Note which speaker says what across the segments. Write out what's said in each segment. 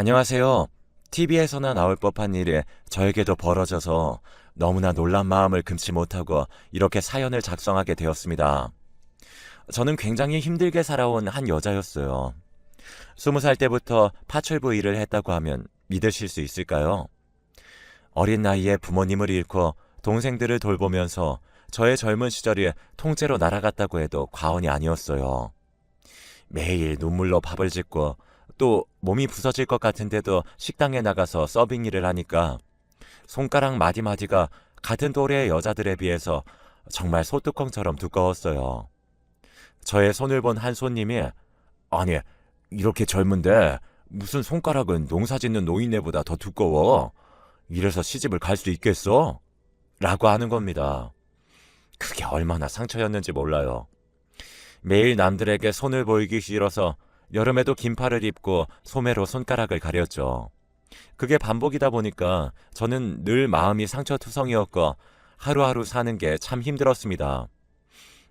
Speaker 1: 안녕하세요. TV에서나 나올 법한 일이 저에게도 벌어져서 너무나 놀란 마음을 금치 못하고 이렇게 사연을 작성하게 되었습니다. 저는 굉장히 힘들게 살아온 한 여자였어요. 스무 살 때부터 파출부 일을 했다고 하면 믿으실 수 있을까요? 어린 나이에 부모님을 잃고 동생들을 돌보면서 저의 젊은 시절이 통째로 날아갔다고 해도 과언이 아니었어요. 매일 눈물로 밥을 짓고 또 몸이 부서질 것 같은데도 식당에 나가서 서빙 일을 하니까 손가락 마디마디가 같은 또래의 여자들에 비해서 정말 소뚜껑처럼 두꺼웠어요. 저의 손을 본 한 손님이 아니 이렇게 젊은데 무슨 손가락은 농사 짓는 노인네보다 더 두꺼워. 이래서 시집을 갈 수 있겠어? 라고 하는 겁니다. 그게 얼마나 상처였는지 몰라요. 매일 남들에게 손을 보이기 싫어서 여름에도 긴팔을 입고 소매로 손가락을 가렸죠. 그게 반복이다 보니까 저는 늘 마음이 상처투성이었고 하루하루 사는 게 참 힘들었습니다.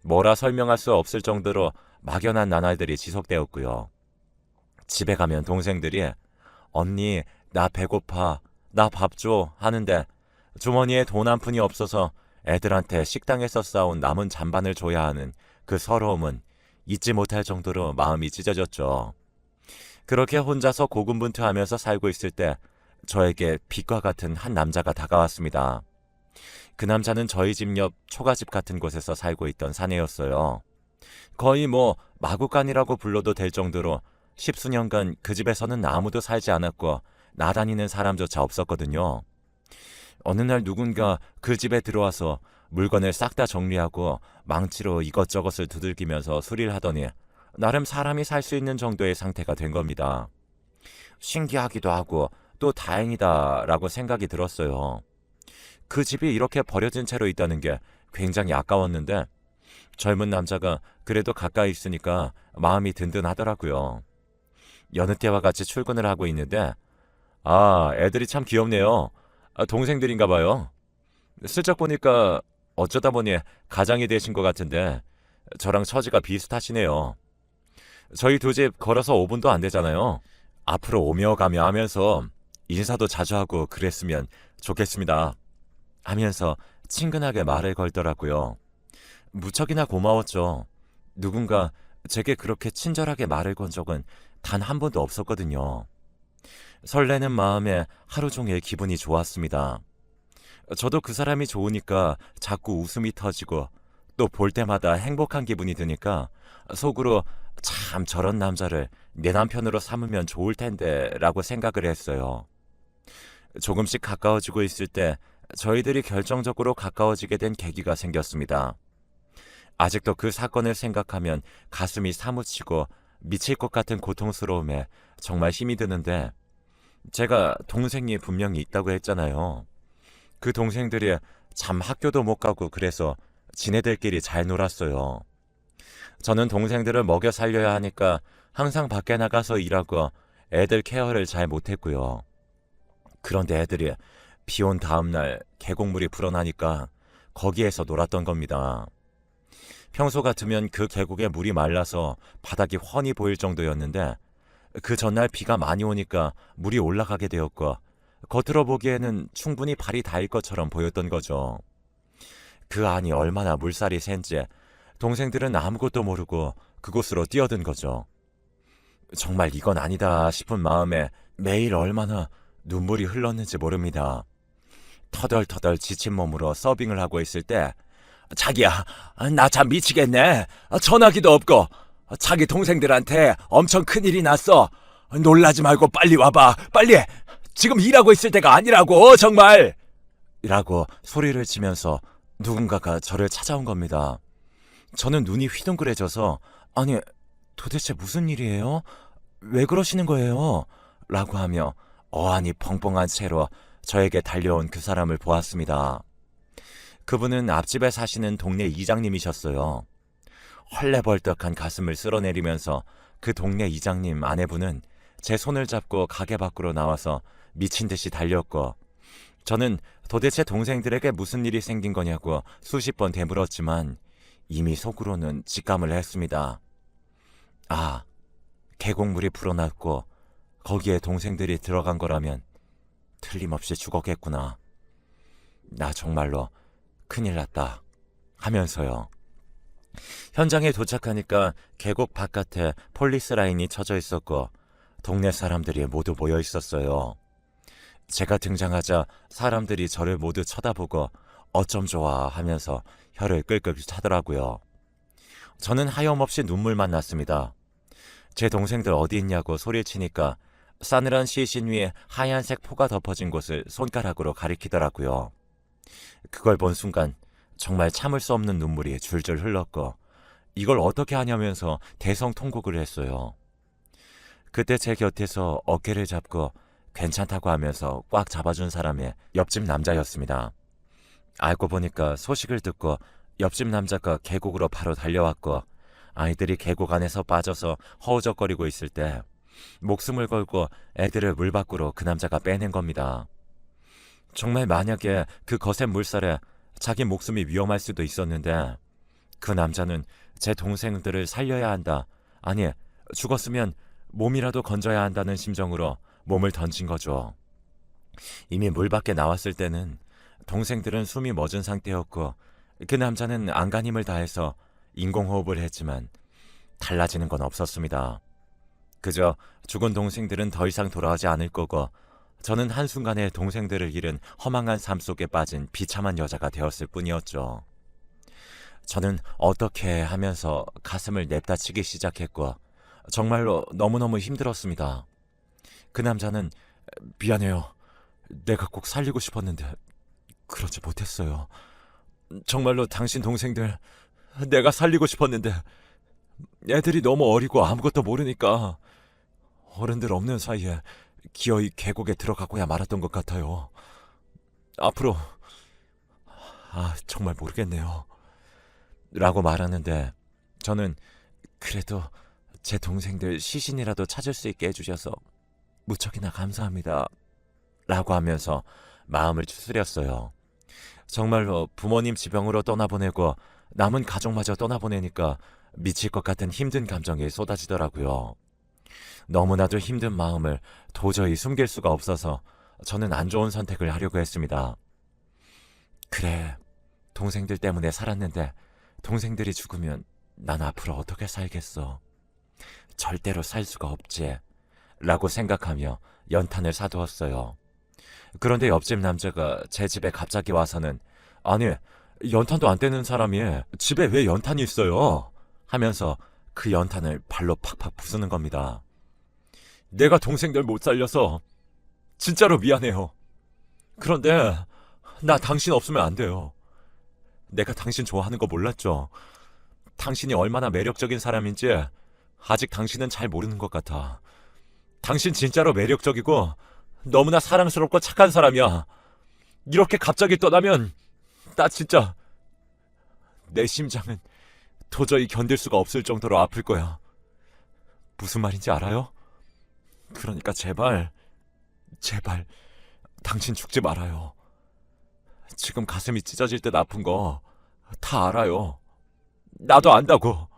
Speaker 1: 뭐라 설명할 수 없을 정도로 막연한 나날들이 지속되었고요. 집에 가면 동생들이 언니 나 배고파 나 밥 줘 하는데 주머니에 돈 한 푼이 없어서 애들한테 식당에서 싸온 남은 잔반을 줘야 하는 그 서러움은 잊지 못할 정도로 마음이 찢어졌죠. 그렇게 혼자서 고군분투하면서 살고 있을 때 저에게 빛과 같은 한 남자가 다가왔습니다. 그 남자는 저희 집 옆 초가집 같은 곳에서 살고 있던 사내였어요. 거의 뭐 마구간이라고 불러도 될 정도로 십수년간 그 집에서는 아무도 살지 않았고 나다니는 사람조차 없었거든요. 어느 날 누군가 그 집에 들어와서 물건을 싹 다 정리하고 망치로 이것저것을 두들기면서 수리를 하더니 나름 사람이 살 수 있는 정도의 상태가 된 겁니다. 신기하기도 하고 또 다행이다라고 생각이 들었어요. 그 집이 이렇게 버려진 채로 있다는 게 굉장히 아까웠는데 젊은 남자가 그래도 가까이 있으니까 마음이 든든하더라고요. 여느 때와 같이 출근을 하고 있는데 아, 애들이 참 귀엽네요. 아, 동생들인가 봐요. 슬쩍 보니까 어쩌다 보니 가장이 되신 것 같은데 저랑 처지가 비슷하시네요. 저희 두 집 걸어서 5분도 안 되잖아요. 앞으로 오며 가며 하면서 인사도 자주 하고 그랬으면 좋겠습니다. 하면서 친근하게 말을 걸더라고요. 무척이나 고마웠죠. 누군가 제게 그렇게 친절하게 말을 건 적은 단 한 번도 없었거든요. 설레는 마음에 하루 종일 기분이 좋았습니다. 저도 그 사람이 좋으니까 자꾸 웃음이 터지고 또 볼 때마다 행복한 기분이 드니까 속으로 참 저런 남자를 내 남편으로 삼으면 좋을 텐데 라고 생각을 했어요. 조금씩 가까워지고 있을 때 저희들이 결정적으로 가까워지게 된 계기가 생겼습니다. 아직도 그 사건을 생각하면 가슴이 사무치고 미칠 것 같은 고통스러움에 정말 힘이 드는데 제가 동생이 분명히 있다고 했잖아요. 그 동생들이 참 학교도 못 가고 그래서 지네들끼리 잘 놀았어요. 저는 동생들을 먹여 살려야 하니까 항상 밖에 나가서 일하고 애들 케어를 잘 못했고요. 그런데 애들이 비 온 다음날 계곡물이 불어나니까 거기에서 놀았던 겁니다. 평소 같으면 그 계곡에 물이 말라서 바닥이 훤히 보일 정도였는데 그 전날 비가 많이 오니까 물이 올라가게 되었고 겉으로 보기에는 충분히 발이 닿을 것처럼 보였던 거죠. 그 안이 얼마나 물살이 센지 동생들은 아무것도 모르고 그곳으로 뛰어든 거죠. 정말 이건 아니다 싶은 마음에 매일 얼마나 눈물이 흘렀는지 모릅니다. 터덜터덜 지친 몸으로 서빙을 하고 있을 때 자기야 나 참 미치겠네 전화기도 없고 자기 동생들한테 엄청 큰일이 났어 놀라지 말고 빨리 와봐 빨리 지금 일하고 있을 때가 아니라고 정말 이라고 소리를 치면서 누군가가 저를 찾아온 겁니다. 저는 눈이 휘둥그레져서 아니 도대체 무슨 일이에요? 왜 그러시는 거예요? 라고 하며 어안이 벙벙한 채로 저에게 달려온 그 사람을 보았습니다. 그분은 앞집에 사시는 동네 이장님이셨어요. 헐레벌떡한 가슴을 쓸어내리면서 그 동네 이장님 아내분은 제 손을 잡고 가게 밖으로 나와서 미친 듯이 달렸고 저는 도대체 동생들에게 무슨 일이 생긴 거냐고 수십 번 되물었지만 이미 속으로는 직감을 했습니다. 아, 계곡물이 불어났고 거기에 동생들이 들어간 거라면 틀림없이 죽었겠구나. 나 정말로 큰일 났다. 하면서요. 현장에 도착하니까 계곡 바깥에 폴리스 라인이 쳐져 있었고 동네 사람들이 모두 모여 있었어요. 제가 등장하자 사람들이 저를 모두 쳐다보고 어쩜 좋아 하면서 혀를 끌끌 차더라고요. 저는 하염없이 눈물만 났습니다. 제 동생들 어디 있냐고 소리치니까 싸늘한 시신 위에 하얀색 포가 덮어진 곳을 손가락으로 가리키더라고요. 그걸 본 순간 정말 참을 수 없는 눈물이 줄줄 흘렀고 이걸 어떻게 하냐면서 대성통곡을 했어요. 그때 제 곁에서 어깨를 잡고 괜찮다고 하면서 꽉 잡아준 사람이 옆집 남자였습니다. 알고 보니까 소식을 듣고 옆집 남자가 계곡으로 바로 달려왔고 아이들이 계곡 안에서 빠져서 허우적거리고 있을 때 목숨을 걸고 애들을 물 밖으로 그 남자가 빼낸 겁니다. 정말 만약에 그 거센 물살에 자기 목숨이 위험할 수도 있었는데 그 남자는 제 동생들을 살려야 한다. 아니, 죽었으면 몸이라도 건져야 한다는 심정으로 몸을 던진 거죠. 이미 물 밖에 나왔을 때는 동생들은 숨이 멎은 상태였고 그 남자는 안간 힘을 다해서 인공호흡을 했지만 달라지는 건 없었습니다. 그저 죽은 동생들은 더 이상 돌아오지 않을 거고 저는 한순간에 동생들을 잃은 허망한 삶 속에 빠진 비참한 여자가 되었을 뿐이었죠. 저는 어떻게 하면서 가슴을 냅다치기 시작했고 정말로 너무너무 힘들었습니다. 그 남자는 미안해요. 내가 꼭 살리고 싶었는데 그러지 못했어요. 정말로 당신 동생들 내가 살리고 싶었는데 애들이 너무 어리고 아무것도 모르니까 어른들 없는 사이에 기어이 계곡에 들어가고야 말았던 것 같아요. 앞으로 아 정말 모르겠네요. 라고 말하는데 저는 그래도 제 동생들 시신이라도 찾을 수 있게 해주셔서 무척이나 감사합니다. 라고 하면서 마음을 추스렸어요. 정말로 부모님 지병으로 떠나보내고 남은 가족마저 떠나보내니까 미칠 것 같은 힘든 감정이 쏟아지더라고요. 너무나도 힘든 마음을 도저히 숨길 수가 없어서 저는 안 좋은 선택을 하려고 했습니다. 그래, 동생들 때문에 살았는데 동생들이 죽으면 난 앞으로 어떻게 살겠어. 절대로 살 수가 없지. 라고 생각하며 연탄을 사두었어요. 그런데 옆집 남자가 제 집에 갑자기 와서는 아니, 연탄도 안 떼는 사람이 집에 왜 연탄이 있어요? 하면서 그 연탄을 발로 팍팍 부수는 겁니다. 내가 동생들 못 살려서 진짜로 미안해요. 그런데 나 당신 없으면 안 돼요. 내가 당신 좋아하는 거 몰랐죠? 당신이 얼마나 매력적인 사람인지 아직 당신은 잘 모르는 것 같아. 당신 진짜로 매력적이고 너무나 사랑스럽고 착한 사람이야. 이렇게 갑자기 떠나면 나 진짜 내 심장은 도저히 견딜 수가 없을 정도로 아플 거야. 무슨 말인지 알아요? 그러니까 제발, 제발, 당신 죽지 말아요. 지금 가슴이 찢어질 듯 아픈 거 다 알아요. 나도 안다고.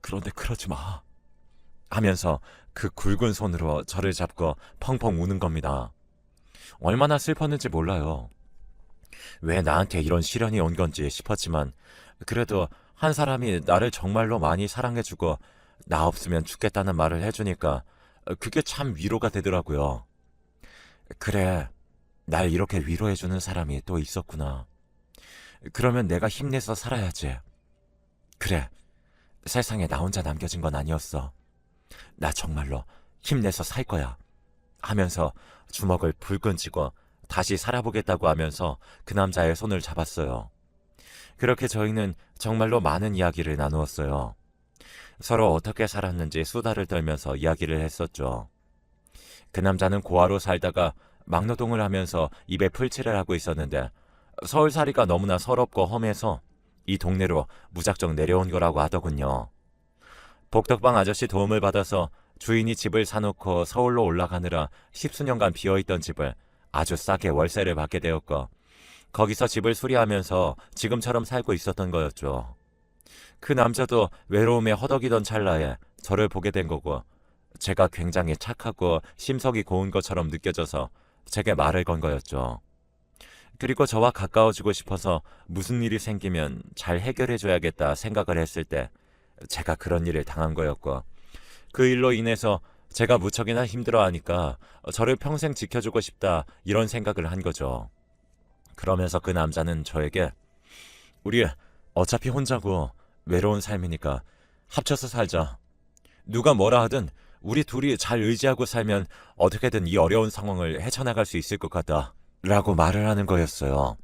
Speaker 1: 그런데 그러지 마. 하면서 그 굵은 손으로 저를 잡고 펑펑 우는 겁니다. 얼마나 슬펐는지 몰라요. 왜 나한테 이런 시련이 온 건지 싶었지만 그래도 한 사람이 나를 정말로 많이 사랑해주고 나 없으면 죽겠다는 말을 해주니까 그게 참 위로가 되더라고요. 그래, 날 이렇게 위로해주는 사람이 또 있었구나. 그러면 내가 힘내서 살아야지. 그래, 세상에 나 혼자 남겨진 건 아니었어. 나 정말로 힘내서 살 거야. 하면서 주먹을 불끈 쥐고 다시 살아보겠다고 하면서 그 남자의 손을 잡았어요. 그렇게 저희는 정말로 많은 이야기를 나누었어요. 서로 어떻게 살았는지 수다를 떨면서 이야기를 했었죠. 그 남자는 고아로 살다가 막노동을 하면서 입에 풀칠을 하고 있었는데 서울살이가 너무나 서럽고 험해서 이 동네로 무작정 내려온 거라고 하더군요. 복덕방 아저씨 도움을 받아서 주인이 집을 사놓고 서울로 올라가느라 십수년간 비어있던 집을 아주 싸게 월세를 받게 되었고 거기서 집을 수리하면서 지금처럼 살고 있었던 거였죠. 그 남자도 외로움에 허덕이던 찰나에 저를 보게 된 거고 제가 굉장히 착하고 심성이 고운 것처럼 느껴져서 제게 말을 건 거였죠. 그리고 저와 가까워지고 싶어서 무슨 일이 생기면 잘 해결해줘야겠다 생각을 했을 때 제가 그런 일을 당한 거였고 그 일로 인해서 제가 무척이나 힘들어하니까 저를 평생 지켜주고 싶다 이런 생각을 한 거죠. 그러면서 그 남자는 저에게 우리 어차피 혼자고 외로운 삶이니까 합쳐서 살자. 누가 뭐라 하든 우리 둘이 잘 의지하고 살면 어떻게든 이 어려운 상황을 헤쳐나갈 수 있을 것 같다. 라고 말을 하는 거였어요.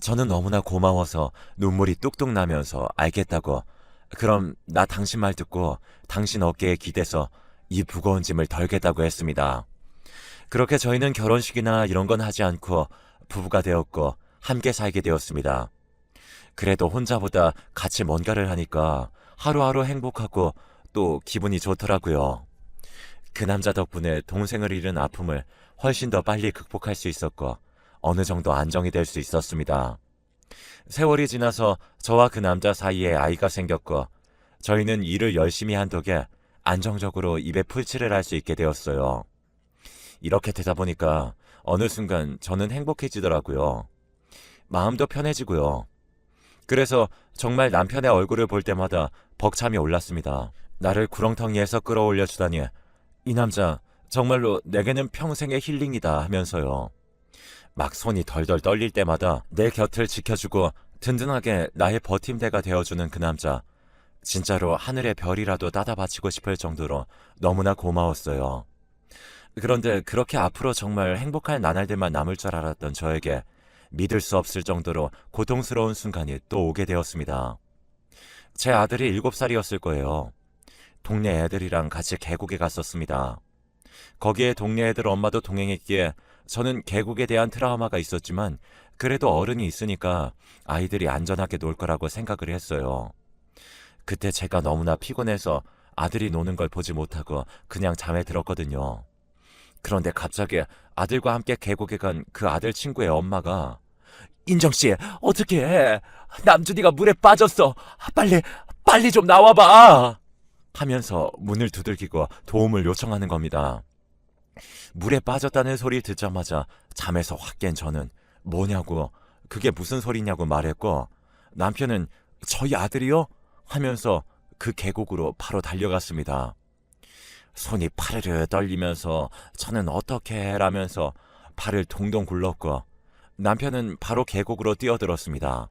Speaker 1: 저는 너무나 고마워서 눈물이 뚝뚝 나면서 알겠다고. 그럼 나 당신 말 듣고 당신 어깨에 기대서 이 무거운 짐을 덜겠다고 했습니다. 그렇게 저희는 결혼식이나 이런 건 하지 않고 부부가 되었고 함께 살게 되었습니다. 그래도 혼자보다 같이 뭔가를 하니까 하루하루 행복하고 또 기분이 좋더라고요. 그 남자 덕분에 동생을 잃은 아픔을 훨씬 더 빨리 극복할 수 있었고 어느 정도 안정이 될 수 있었습니다. 세월이 지나서 저와 그 남자 사이에 아이가 생겼고 저희는 일을 열심히 한 덕에 안정적으로 입에 풀칠을 할 수 있게 되었어요. 이렇게 되다 보니까 어느 순간 저는 행복해지더라고요. 마음도 편해지고요. 그래서 정말 남편의 얼굴을 볼 때마다 벅참이 올랐습니다. 나를 구렁텅이에서 끌어올려 주다니 이 남자 정말로 내게는 평생의 힐링이다 하면서요. 막 손이 덜덜 떨릴 때마다 내 곁을 지켜주고 든든하게 나의 버팀대가 되어주는 그 남자. 진짜로 하늘의 별이라도 따다 바치고 싶을 정도로 너무나 고마웠어요. 그런데 그렇게 앞으로 정말 행복할 나날들만 남을 줄 알았던 저에게 믿을 수 없을 정도로 고통스러운 순간이 또 오게 되었습니다. 제 아들이 7살이었을 거예요. 동네 애들이랑 같이 계곡에 갔었습니다. 거기에 동네 애들 엄마도 동행했기에 저는 계곡에 대한 트라우마가 있었지만 그래도 어른이 있으니까 아이들이 안전하게 놀 거라고 생각을 했어요. 그때 제가 너무나 피곤해서 아들이 노는 걸 보지 못하고 그냥 잠에 들었거든요. 그런데 갑자기 아들과 함께 계곡에 간 그 아들 친구의 엄마가 인정 씨 어떻게 해? 남준이가 물에 빠졌어. 빨리 빨리 좀 나와봐. 하면서 문을 두들기고 도움을 요청하는 겁니다. 물에 빠졌다는 소리 듣자마자 잠에서 확 깬 저는 뭐냐고 그게 무슨 소리냐고 말했고 남편은 저희 아들이요? 하면서 그 계곡으로 바로 달려갔습니다. 손이 파르르 떨리면서 저는 어떻게 라면서 발을 동동 굴렀고 남편은 바로 계곡으로 뛰어들었습니다.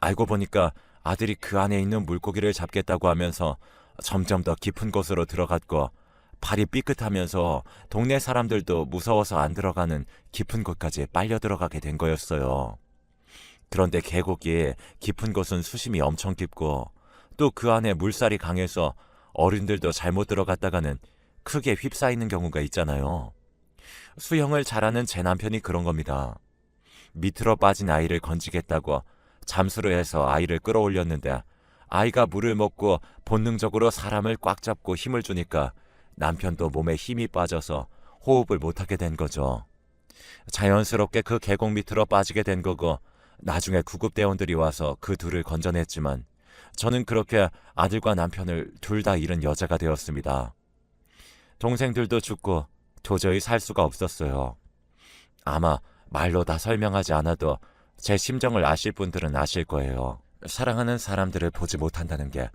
Speaker 1: 알고 보니까 아들이 그 안에 있는 물고기를 잡겠다고 하면서 점점 더 깊은 곳으로 들어갔고 발이 삐끗하면서 동네 사람들도 무서워서 안 들어가는 깊은 곳까지 빨려 들어가게 된 거였어요. 그런데 계곡이 깊은 곳은 수심이 엄청 깊고 또 그 안에 물살이 강해서 어른들도 잘못 들어갔다가는 크게 휩싸이는 경우가 있잖아요. 수영을 잘하는 제 남편이 그런 겁니다. 밑으로 빠진 아이를 건지겠다고 잠수를 해서 아이를 끌어올렸는데 아이가 물을 먹고 본능적으로 사람을 꽉 잡고 힘을 주니까 남편도 몸에 힘이 빠져서 호흡을 못하게 된 거죠. 자연스럽게 그 계곡 밑으로 빠지게 된 거고 나중에 구급대원들이 와서 그 둘을 건져냈지만 저는 그렇게 아들과 남편을 둘 다 잃은 여자가 되었습니다. 동생들도 죽고 도저히 살 수가 없었어요. 아마 말로 다 설명하지 않아도 제 심정을 아실 분들은 아실 거예요. 사랑하는 사람들을 보지 못한다는 게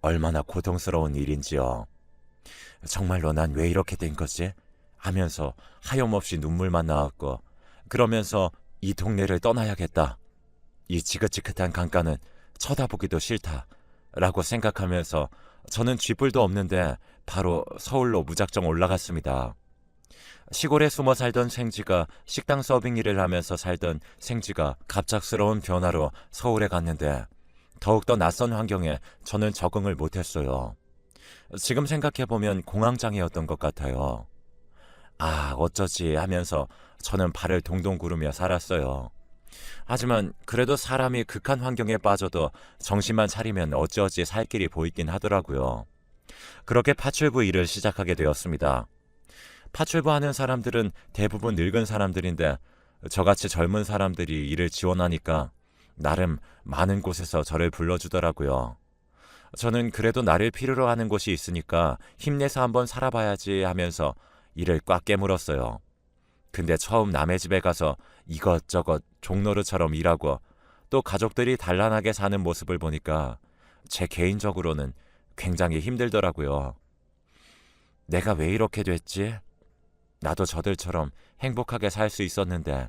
Speaker 1: 얼마나 고통스러운 일인지요. 정말로 난 왜 이렇게 된 거지? 하면서 하염없이 눈물만 나왔고, 그러면서 이 동네를 떠나야겠다. 이 지긋지긋한 강가는 쳐다보기도 싫다. 라고 생각하면서 저는 쥐뿔도 없는데 바로 서울로 무작정 올라갔습니다. 시골에 숨어 살던 생쥐가 식당 서빙 일을 하면서 살던 생쥐가 갑작스러운 변화로 서울에 갔는데 더욱더 낯선 환경에 저는 적응을 못했어요. 지금 생각해보면 공황장애였던 것 같아요. 아, 어쩌지 하면서 저는 발을 동동 구르며 살았어요. 하지만 그래도 사람이 극한 환경에 빠져도 정신만 차리면 어찌어찌 살 길이 보이긴 하더라고요. 그렇게 파출부 일을 시작하게 되었습니다. 파출부 하는 사람들은 대부분 늙은 사람들인데 저같이 젊은 사람들이 일을 지원하니까 나름 많은 곳에서 저를 불러주더라고요. 저는 그래도 나를 필요로 하는 곳이 있으니까 힘내서 한번 살아봐야지 하면서 이를 꽉 깨물었어요. 근데 처음 남의 집에 가서 이것저것 종노릇처럼 일하고 또 가족들이 단란하게 사는 모습을 보니까 제 개인적으로는 굉장히 힘들더라고요. 내가 왜 이렇게 됐지? 나도 저들처럼 행복하게 살 수 있었는데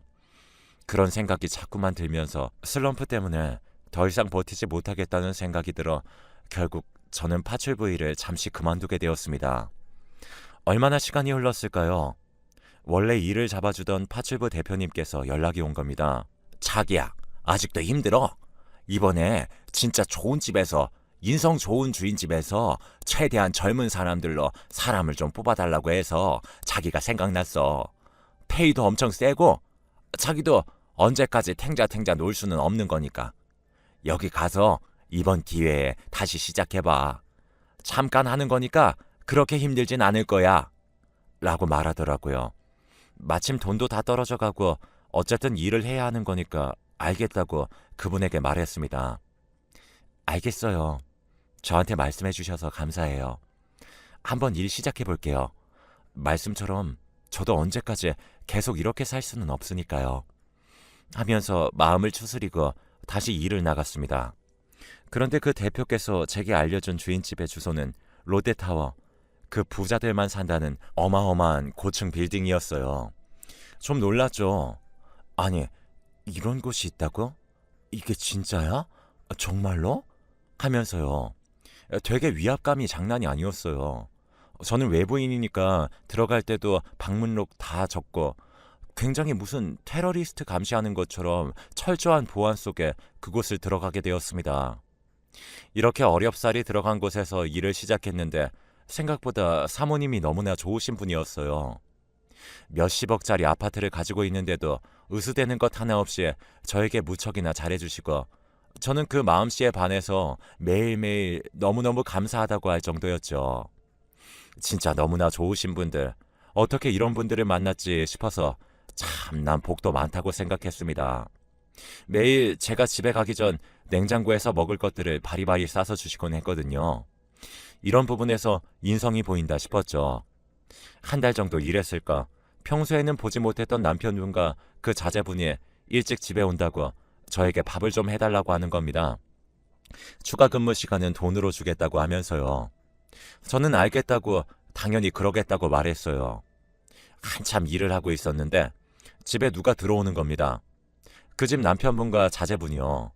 Speaker 1: 그런 생각이 자꾸만 들면서 슬럼프 때문에 더 이상 버티지 못하겠다는 생각이 들어 결국 저는 파출부일을 잠시 그만두게 되었습니다. 얼마나 시간이 흘렀을까요? 원래 일을 잡아주던 파출부 대표님께서 연락이 온 겁니다. 자기야, 아직도 힘들어? 이번에 진짜 좋은 집에서 인성 좋은 주인 집에서 최대한 젊은 사람들로 사람을 좀 뽑아달라고 해서 자기가 생각났어. 페이도 엄청 세고 자기도 언제까지 탱자탱자 놀 수는 없는 거니까. 여기 가서 이번 기회에 다시 시작해봐. 잠깐 하는 거니까 그렇게 힘들진 않을 거야. 라고 말하더라고요. 마침 돈도 다 떨어져 가고 어쨌든 일을 해야 하는 거니까 알겠다고 그분에게 말했습니다. 알겠어요. 저한테 말씀해 주셔서 감사해요. 한번 일 시작해 볼게요. 말씀처럼 저도 언제까지 계속 이렇게 살 수는 없으니까요. 하면서 마음을 추스리고 다시 일을 나갔습니다. 그런데 그 대표께서 제게 알려준 주인집의 주소는 롯데타워, 그 부자들만 산다는 어마어마한 고층 빌딩이었어요. 좀 놀랐죠. 아니, 이런 곳이 있다고? 이게 진짜야? 정말로? 하면서요. 되게 위압감이 장난이 아니었어요. 저는 외부인이니까 들어갈 때도 방문록 다 적고 굉장히 무슨 테러리스트 감시하는 것처럼 철저한 보안 속에 그곳을 들어가게 되었습니다. 이렇게 어렵사리 들어간 곳에서 일을 시작했는데 생각보다 사모님이 너무나 좋으신 분이었어요. 몇십억짜리 아파트를 가지고 있는데도 으스대는 것 하나 없이 저에게 무척이나 잘해주시고 저는 그 마음씨에 반해서 매일매일 너무너무 감사하다고 할 정도였죠. 진짜 너무나 좋으신 분들, 어떻게 이런 분들을 만났지 싶어서 참 난 복도 많다고 생각했습니다. 매일 제가 집에 가기 전 냉장고에서 먹을 것들을 바리바리 싸서 주시곤 했거든요. 이런 부분에서 인성이 보인다 싶었죠. 한 달 정도 일했을까 평소에는 보지 못했던 남편분과 그 자제분이 일찍 집에 온다고 저에게 밥을 좀 해달라고 하는 겁니다. 추가 근무 시간은 돈으로 주겠다고 하면서요. 저는 알겠다고 당연히 그러겠다고 말했어요. 한참 일을 하고 있었는데 집에 누가 들어오는 겁니다. 그 집 남편분과 자제분이요.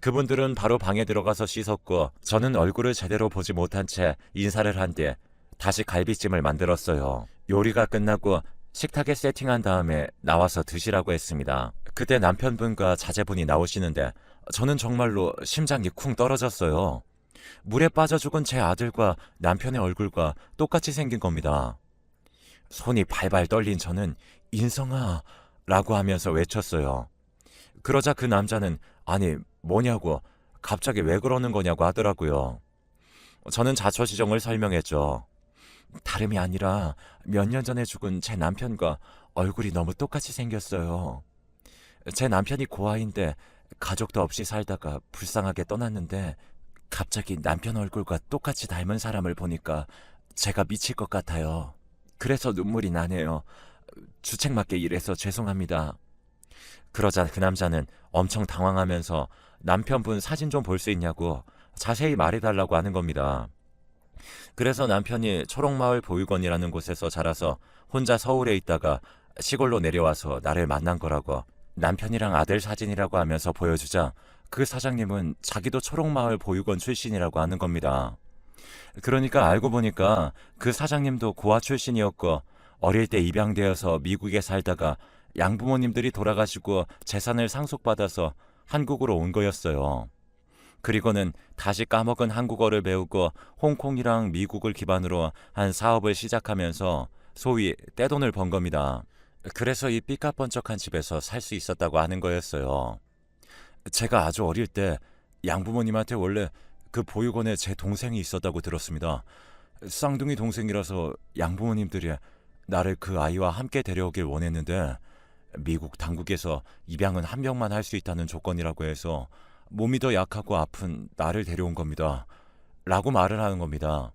Speaker 1: 그분들은 바로 방에 들어가서 씻었고 저는 얼굴을 제대로 보지 못한 채 인사를 한 뒤 다시 갈비찜을 만들었어요. 요리가 끝나고 식탁에 세팅한 다음에 나와서 드시라고 했습니다. 그때 남편분과 자제분이 나오시는데 저는 정말로 심장이 쿵 떨어졌어요. 물에 빠져 죽은 제 아들과 남편의 얼굴과 똑같이 생긴 겁니다. 손이 발발 떨린 저는 인성아 라고 하면서 외쳤어요. 그러자 그 남자는 아니 뭐냐고 갑자기 왜 그러는 거냐고 하더라고요. 저는 자초지종을 설명했죠. 다름이 아니라 몇 년 전에 죽은 제 남편과 얼굴이 너무 똑같이 생겼어요. 제 남편이 고아인데 가족도 없이 살다가 불쌍하게 떠났는데 갑자기 남편 얼굴과 똑같이 닮은 사람을 보니까 제가 미칠 것 같아요. 그래서 눈물이 나네요. 주책 맞게 일해서 죄송합니다. 그러자 그 남자는 엄청 당황하면서 남편분 사진 좀 볼 수 있냐고 자세히 말해달라고 하는 겁니다. 그래서 남편이 초록마을 보육원이라는 곳에서 자라서 혼자 서울에 있다가 시골로 내려와서 나를 만난 거라고 남편이랑 아들 사진이라고 하면서 보여주자 그 사장님은 자기도 초록마을 보육원 출신이라고 하는 겁니다. 그러니까 알고 보니까 그 사장님도 고아 출신이었고 어릴 때 입양되어서 미국에 살다가 양부모님들이 돌아가시고 재산을 상속받아서 한국으로 온 거였어요. 그리고는 다시 까먹은 한국어를 배우고 홍콩이랑 미국을 기반으로 한 사업을 시작하면서 소위 떼돈을 번 겁니다. 그래서 이 삐까뻔쩍한 집에서 살 수 있었다고 하는 거였어요. 제가 아주 어릴 때 양부모님한테 원래 그 보육원에 제 동생이 있었다고 들었습니다. 쌍둥이 동생이라서 양부모님들이 나를 그 아이와 함께 데려오길 원했는데 미국 당국에서 입양은 한 명만 할 수 있다는 조건이라고 해서 몸이 더 약하고 아픈 나를 데려온 겁니다. 라고 말을 하는 겁니다.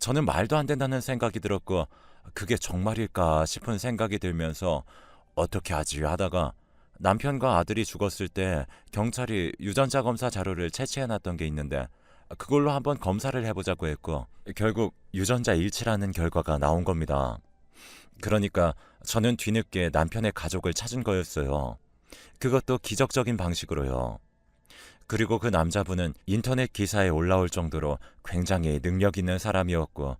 Speaker 1: 저는 말도 안 된다는 생각이 들었고 그게 정말일까 싶은 생각이 들면서 어떻게 하지 하다가 남편과 아들이 죽었을 때 경찰이 유전자 검사 자료를 채취해 놨던 게 있는데 그걸로 한번 검사를 해보자고 했고 결국 유전자 일치라는 결과가 나온 겁니다. 그러니까 저는 뒤늦게 남편의 가족을 찾은 거였어요. 그것도 기적적인 방식으로요. 그리고 그 남자분은 인터넷 기사에 올라올 정도로 굉장히 능력 있는 사람이었고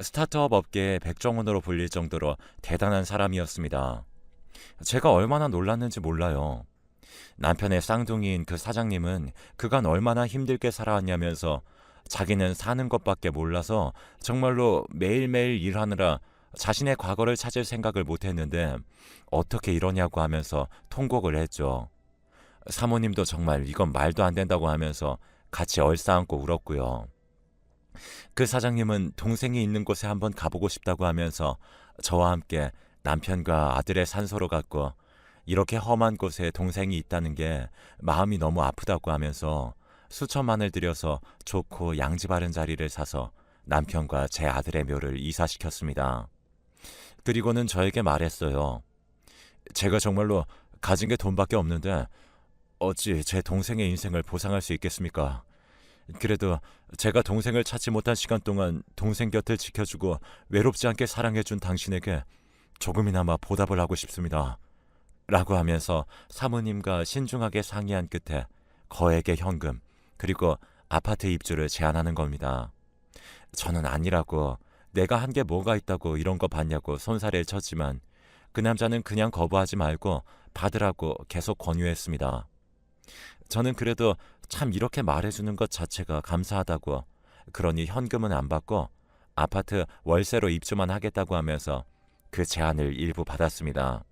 Speaker 1: 스타트업 업계의 백종원으로 불릴 정도로 대단한 사람이었습니다. 제가 얼마나 놀랐는지 몰라요. 남편의 쌍둥이인 그 사장님은 그간 얼마나 힘들게 살아왔냐면서 자기는 사는 것밖에 몰라서 정말로 매일매일 일하느라 자신의 과거를 찾을 생각을 못 했는데 어떻게 이러냐고 하면서 통곡을 했죠. 사모님도 정말 이건 말도 안 된다고 하면서 같이 얼싸안고 울었고요. 그 사장님은 동생이 있는 곳에 한번 가보고 싶다고 하면서 저와 함께 남편과 아들의 산소로 갔고 이렇게 험한 곳에 동생이 있다는 게 마음이 너무 아프다고 하면서 수천만을 들여서 좋고 양지 바른 자리를 사서 남편과 제 아들의 묘를 이사시켰습니다. 그리고는 저에게 말했어요. 제가 정말로 가진 게 돈밖에 없는데 어찌 제 동생의 인생을 보상할 수 있겠습니까? 그래도 제가 동생을 찾지 못한 시간 동안 동생 곁을 지켜주고 외롭지 않게 사랑해준 당신에게 조금이나마 보답을 하고 싶습니다. 라고 하면서 사모님과 신중하게 상의한 끝에 거액의 현금 그리고 아파트 입주를 제안하는 겁니다. 저는 아니라고 내가 한 게 뭐가 있다고 이런 거 받냐고 손사래를 쳤지만 그 남자는 그냥 거부하지 말고 받으라고 계속 권유했습니다. 저는 그래도 참 이렇게 말해주는 것 자체가 감사하다고 그러니 현금은 안 받고 아파트 월세로 입주만 하겠다고 하면서 그 제안을 일부 받았습니다.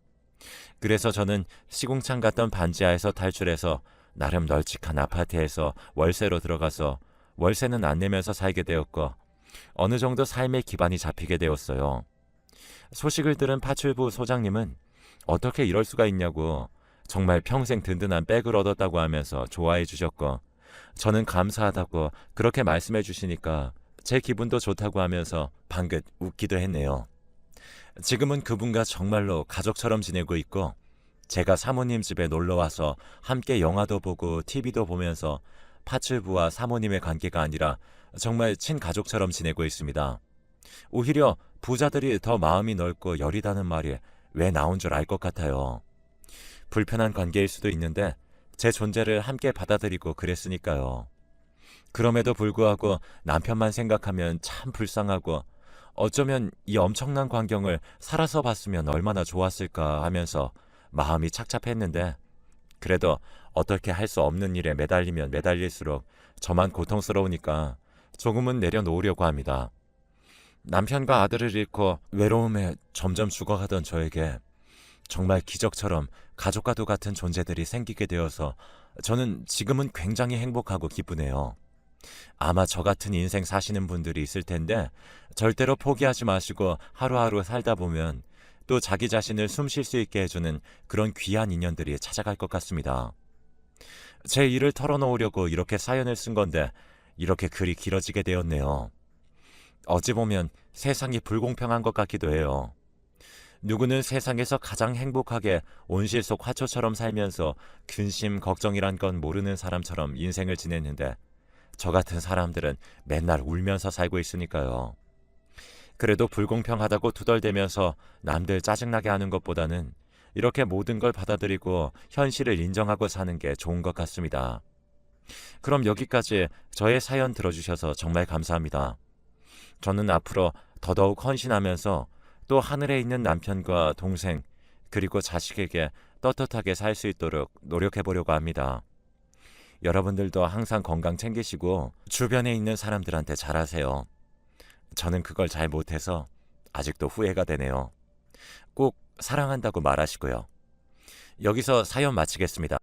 Speaker 1: 그래서 저는 시궁창 갔던 반지하에서 탈출해서 나름 널찍한 아파트에서 월세로 들어가서 월세는 안 내면서 살게 되었고 어느 정도 삶의 기반이 잡히게 되었어요. 소식을 들은 파출부 소장님은 어떻게 이럴 수가 있냐고 정말 평생 든든한 백을 얻었다고 하면서 좋아해 주셨고 저는 감사하다고 그렇게 말씀해 주시니까 제 기분도 좋다고 하면서 방긋 웃기도 했네요. 지금은 그분과 정말로 가족처럼 지내고 있고 제가 사모님 집에 놀러 와서 함께 영화도 보고 TV도 보면서 파출부와 사모님의 관계가 아니라 정말 친가족처럼 지내고 있습니다. 오히려 부자들이 더 마음이 넓고 여리다는 말이 왜 나온 줄 알 것 같아요. 불편한 관계일 수도 있는데 제 존재를 함께 받아들이고 그랬으니까요. 그럼에도 불구하고 남편만 생각하면 참 불쌍하고 어쩌면 이 엄청난 광경을 살아서 봤으면 얼마나 좋았을까 하면서 마음이 착잡했는데 그래도 어떻게 할 수 없는 일에 매달리면 매달릴수록 저만 고통스러우니까 조금은 내려놓으려고 합니다. 남편과 아들을 잃고 외로움에 점점 죽어가던 저에게 정말 기적처럼 가족과도 같은 존재들이 생기게 되어서 저는 지금은 굉장히 행복하고 기쁘네요. 아마 저 같은 인생 사시는 분들이 있을 텐데 절대로 포기하지 마시고 하루하루 살다 보면 또 자기 자신을 숨 쉴 수 있게 해주는 그런 귀한 인연들이 찾아갈 것 같습니다. 제 일을 털어놓으려고 이렇게 사연을 쓴 건데 이렇게 글이 길어지게 되었네요. 어찌 보면 세상이 불공평한 것 같기도 해요. 누구는 세상에서 가장 행복하게 온실 속 화초처럼 살면서 근심, 걱정이란 건 모르는 사람처럼 인생을 지냈는데 저 같은 사람들은 맨날 울면서 살고 있으니까요. 그래도 불공평하다고 투덜대면서 남들 짜증나게 하는 것보다는 이렇게 모든 걸 받아들이고 현실을 인정하고 사는 게 좋은 것 같습니다. 그럼 여기까지 저의 사연 들어주셔서 정말 감사합니다. 저는 앞으로 더더욱 헌신하면서 또 하늘에 있는 남편과 동생 그리고 자식에게 떳떳하게 살 수 있도록 노력해 보려고 합니다. 여러분들도 항상 건강 챙기시고 주변에 있는 사람들한테 잘하세요. 저는 그걸 잘 못해서 아직도 후회가 되네요. 꼭 사랑한다고 말하시고요. 여기서 사연 마치겠습니다.